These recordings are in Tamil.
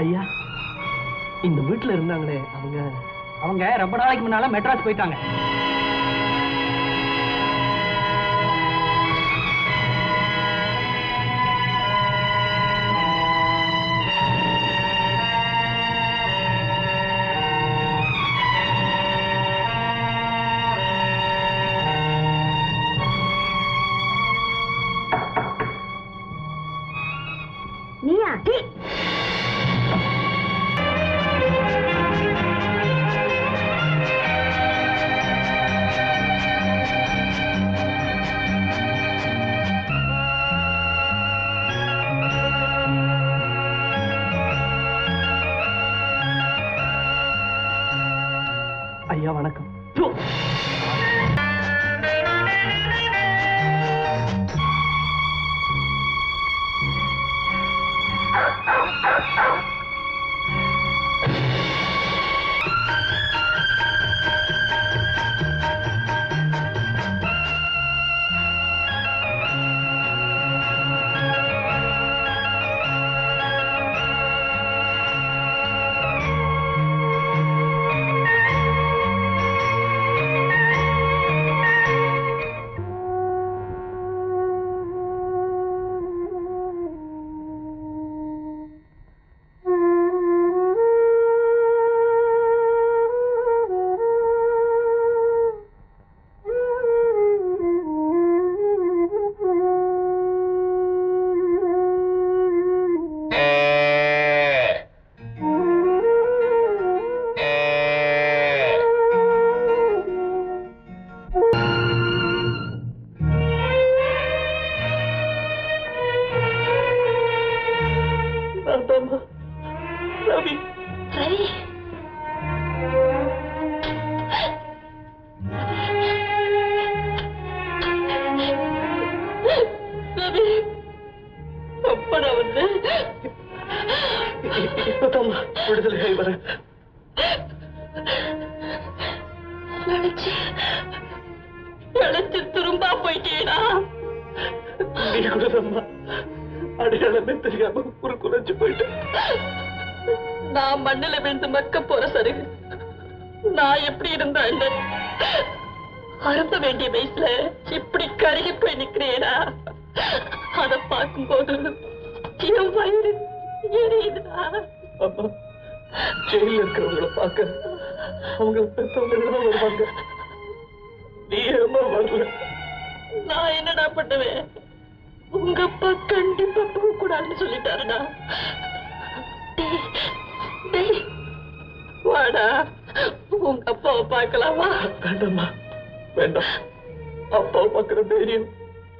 ஐயா இந்த வீட்டுல இருந்தாங்களே அவங்க அவங்க ரொம்ப நாளைக்கு முன்னால மெட்ராஸ் போயிட்டாங்க. நீயா? ஐயா வணக்கம். அடையாளமே தெரியாம ஒரு குறைஞ்சு போயிட்டேன். நான் மண்ணில விழுந்து மக்க போற சருகு நான் எப்படி இருந்தேன் அருந்த வேண்டிய வயசுல இப்படி கருகி போய் நிக்கிறேனா? அத பார்க்கும்போது என் வயிறு எரியுதுடா. அம்மா ஜெயில இருக்கிறவங்கள பார்க்க அவங்க பெற்றவங்க வருவாங்க. நீ ஏமா வரல? நான் என்னடா பண்ணுவேன்? உங்க அப்பா கண்டிப்பா போக கூடாதுன்னு சொல்லிட்டாருடா வாடா. உங்க அப்பாவை பார்க்கலாமா? வேண்டாம்மா வேண்டாம். அப்பாவை பார்க்கிற தைரியம்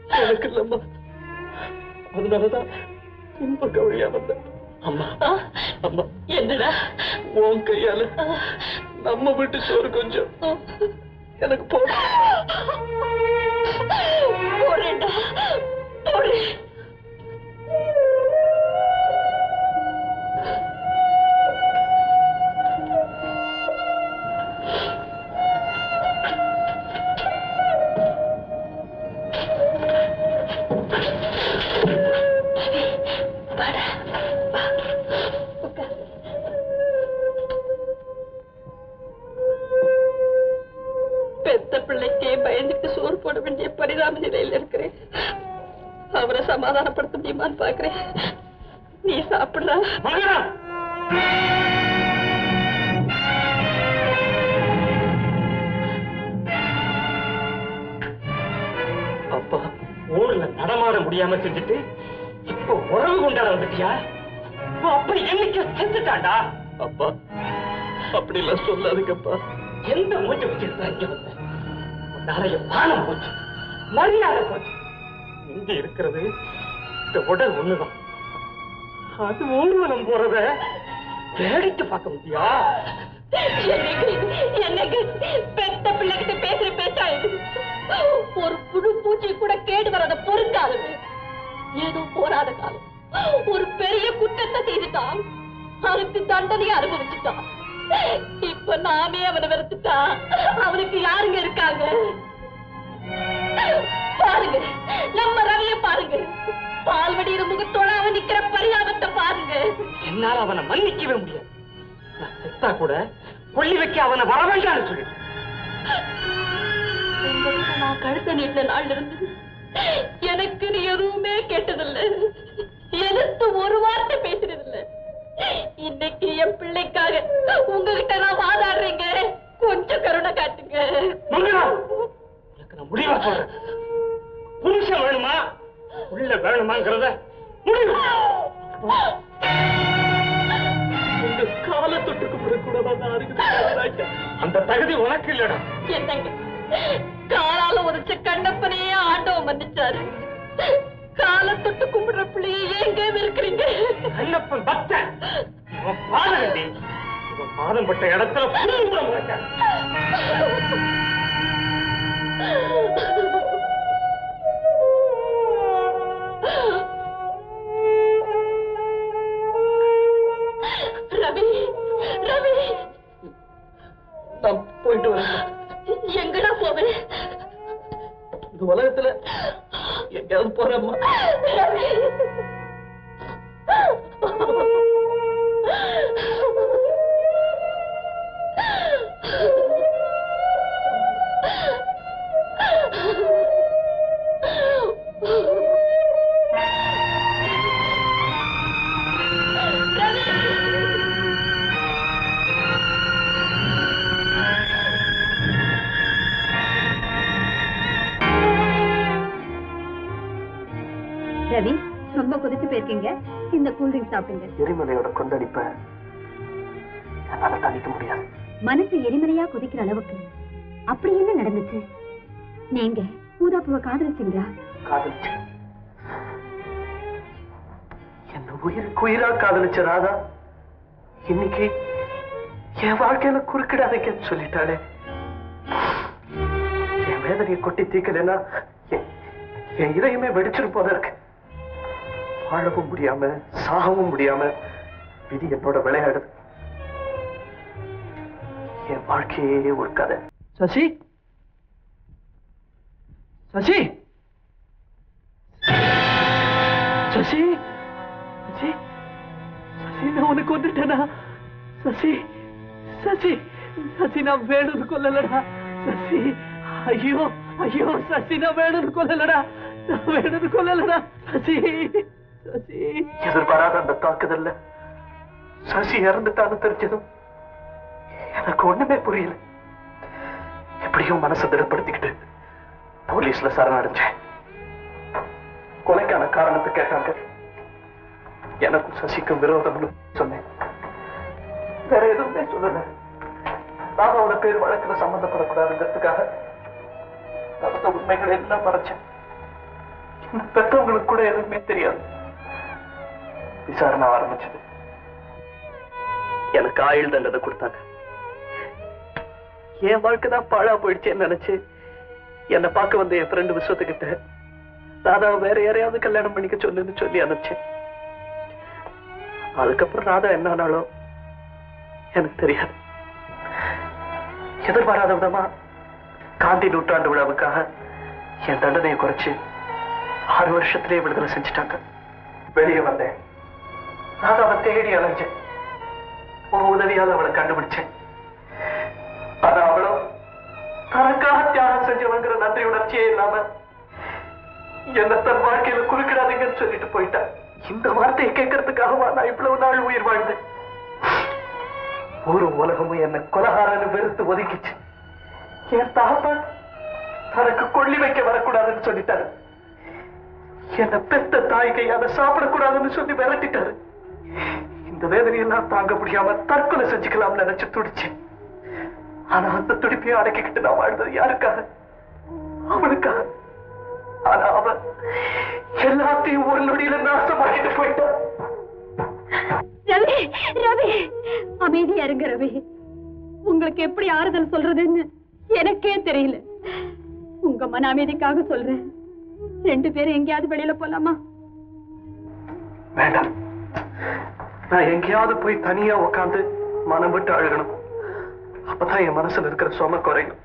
எனக்கு இல்லம்மா. அதனாலதான் பின்பக்க வழியா வந்தேன். அம்மா? அம்மா என்னடா? உன் கையால நம்ம வீட்டு சோறு கொஞ்சம். எனக்கு போடும் பெத்த பிள்ளைக்கே பயந்துட்டு சோறு போட வேண்டிய பரிதாப நிலையில இருக்கிறேன். அவரை சமாதானப்படுத்த முடியுமான்னு பாக்குறேன் நீ சாப்பிடுறா. அப்பா. ஊர்ல நடமாட முடியாம செஞ்சுட்டு உறவு கொண்டாட வந்துட்டியா? அப்பா என்னைக்கு செத்துட்டாண்டா? அப்பா அப்படி எல்லாம் சொல்லாதுங்கப்பா. எந்த மூச்சை வச்சிருந்தா இங்க வந்த உன்னால என் மானம் போச்சு. மரியாதை போச்சு. இங்க இருக்கிறது? இந்த உடல் ஒண்ணுதான். அது ஊர்வலம் போறத வேடிக்கை பார்க்க முடியா? என்னங்க பெத்த பிள்ளைகிட்ட பேசுற பேச்சா ஒரு புழு பூச்சி கூட கேடு வரத பொறுக்காதது ஏதோ போராத காலம். ஒரு பெரிய குற்றத்தை செய்துட்டான். அதுக்கு தண்டனையை அனுபவிச்சுட்டான். இப்ப நாமே அவனை வெறுத்துட்டா அவனுக்கு யாருங்க இருக்காங்க? பாருங்க நம்ம ரவிய பாருங்க. பால்வடியிற முகத்தோட அவன் நிக்கிற பரிதாபத்தை பாருங்க. என்னால அவனை மன்னிக்கவே முடியாது. நான் செத்தா கூட கொல்லி வைக்க அவனை வர வேண்டாம்னு சொல்லி நான் கழுத்த நீட்டின நாள்ல இருந்து எனக்கு நீ எதுவுமே கேட்டதில்ல. எதிர்த்து ஒரு வார்த்தை பேசுறதில்ல. இன்னைக்கு என் பிள்ளைக்காக உங்ககிட்ட நான் வாதாடுறீங்க. கொஞ்சம் கருணை காட்டுங்க. நான் முடிவா சொல்றேன். புருஷன் வேணுமா? உள்ள வேணுமாங்கிறத முடிவு. உங்க கால தொட்டு கும்பிடக்கூடாது அந்த தகுதி உனக்கு இல்லடா. என்னங்க? காலால உதச்ச கண்ணப்பனையே ஆண்டவன் மன்னிச்சாரு. கண்ணப்பன் பக்தன். இவன் பாதம் கண்டி இவன் பாதம் பட்ட இடத்துல புல்லு கூட ரொம்ப கொதிச்சு போயிருக்கீங்க. இந்த கூல் ட்ரிங்க் சாப்பிடுங்க. எரிமலையோட கொந்தளிப்ப என்னால தாங்கிக்க முடியாது. மனசு எரிமலையா கொதிக்கிற அளவுக்கு அப்படி என்ன நடந்துச்சு? நீங்க பூதாப்புவ காதலிச்சீங்களா? காதலிச்சு. என்ன உயிருக்கு உயிரா காதலிச்ச ராதா? இன்னைக்கு என் வாழ்க்கையில குறுக்கிடாதீங்கன்னு சொல்லிட்டாளே. என் வேதனையை கொட்டி தீக்கலைன்னா என்- இதயமே வெடிச்சிரும் போல இருக்கு. வாழவும் முடியாம சாகவும் முடியாம விதி என்னோட விளையாடுது என் வாழ்க்கையே ஒரு கதை. சசி? சசி? சசி? சசி? சசி நான் உனக்கு வந்துட்டேனா? சசி? சசி சசி நான் வேணும்னு கொல்லலடா. சசி ஐயோ ஐயோ சசி நான் வேணும்னு கொல்லலடா. நான் வேணும்னு கொல்லலடா. சசி. சசி. எதிர்பாராத அந்த தாக்குதல்ல சசி இறந்துட்டான்னு தெரிஞ்சதும் எனக்கு ஒண்ணுமே புரியல. எப்படியும் மனசை திடப்படுத்திக்கிட்டு போலீஸ்ல சரணடைஞ்சேன். கொலைக்கான காரணத்தை கேட்டாங்க. எனக்கும் சசிக்கும் விரோதம்னு சொன்னேன். வேற எதுவுமே சொல்லல. ராதாவோட பேர் வழக்குல சம்பந்தப்படக்கூடாதுங்கிறதுக்காக நடந்த உண்மைகள் எல்லாம் மறைச்சேன். பெற்றவங்களுக்கு கூட எதுவுமே தெரியாது. விசாரணை ஆரம்பிச்சது. எனக்கு ஆயுள் தண்டனை கொடுத்தாங்க. என் வாழ்க்கை தான் பாழா போயிடுச்சேன்னு நினைச்சு என்னை பார்க்க வந்த என் ஃப்ரெண்டு விஸ்வத்துக்கிட்ட ராதா வேற யாரையாவது கல்யாணம் பண்ணிக்க சொல்லுன்னு சொல்லி அனுப்பிச்சேன். அதுக்கப்புறம் ராதா என்னானாலோ எனக்கு தெரியாது. எதிர்பாராத விதமா காந்தி நூற்றாண்டு விழாவுக்காக என் தண்டனையை குறைச்சு ஆறு வருஷத்திலேயே விடுதலை செஞ்சுட்டாங்க. வெளியே வந்தேன். நான் அவன் தேடி அலைஞ்சேன். உன் உதவியால் அவளை கண்டுபிடிச்சேன். ஆனா அவளும் தனக்காக தியாகம் செஞ்சவங்கிற நன்றி உணர்ச்சியே இல்லாம என்ன தன் வாழ்க்கையில குறுக்கிடாதீங்கன்னு சொல்லிட்டு போயிட்டான். இந்த வார்த்தையை கேட்கறதுக்காகவா நான் இவ்வளவு நாள் உயிர் வாழ்ந்தேன்? ஒரு உலகமும் என்ன கொலகாரன்னு வெறுத்து ஒதுக்கிச்சு. என் தகப்பன் தனக்கு கொள்ளி வைக்க வரக்கூடாதுன்னு சொல்லிட்டாரு. என்ன பெத்த தாய் அதை சாப்பிடக்கூடாதுன்னு சொல்லி விரட்டிட்டாரு. இந்த வேதனையெல்லாம் தாங்க முடியாம தற்கொலை செஞ்சுக்கலாம்னு நினைச்சு துடிச்சேன். ஆனா அந்த துடிப்பையும் அடக்கிக்கிட்டு நான் வாழ்ந்தது யாருக்காக? அவனுக்காக. ஆனா அவன் எல்லாத்தையும் ஒரு நொடியில நாசமாக்கிட்டு போயிட்டான். ரவி ரவி. அமைதியா இருங்க ரவி. உங்களுக்கு எப்படி ஆறுதல் சொல்றதுன்னு எனக்கே தெரியல. உங்க மன அமைதிக்காக சொல்றேன். ரெண்டு பேரும் எங்கேயாவது வெளியில போலாமா? வேண்டாம். நான் எங்கேயாவது போய் தனியா உட்காந்து மனம் விட்டு அழுகணும். அப்பதான் என் மனசுல இருக்கிற சும குறையும்.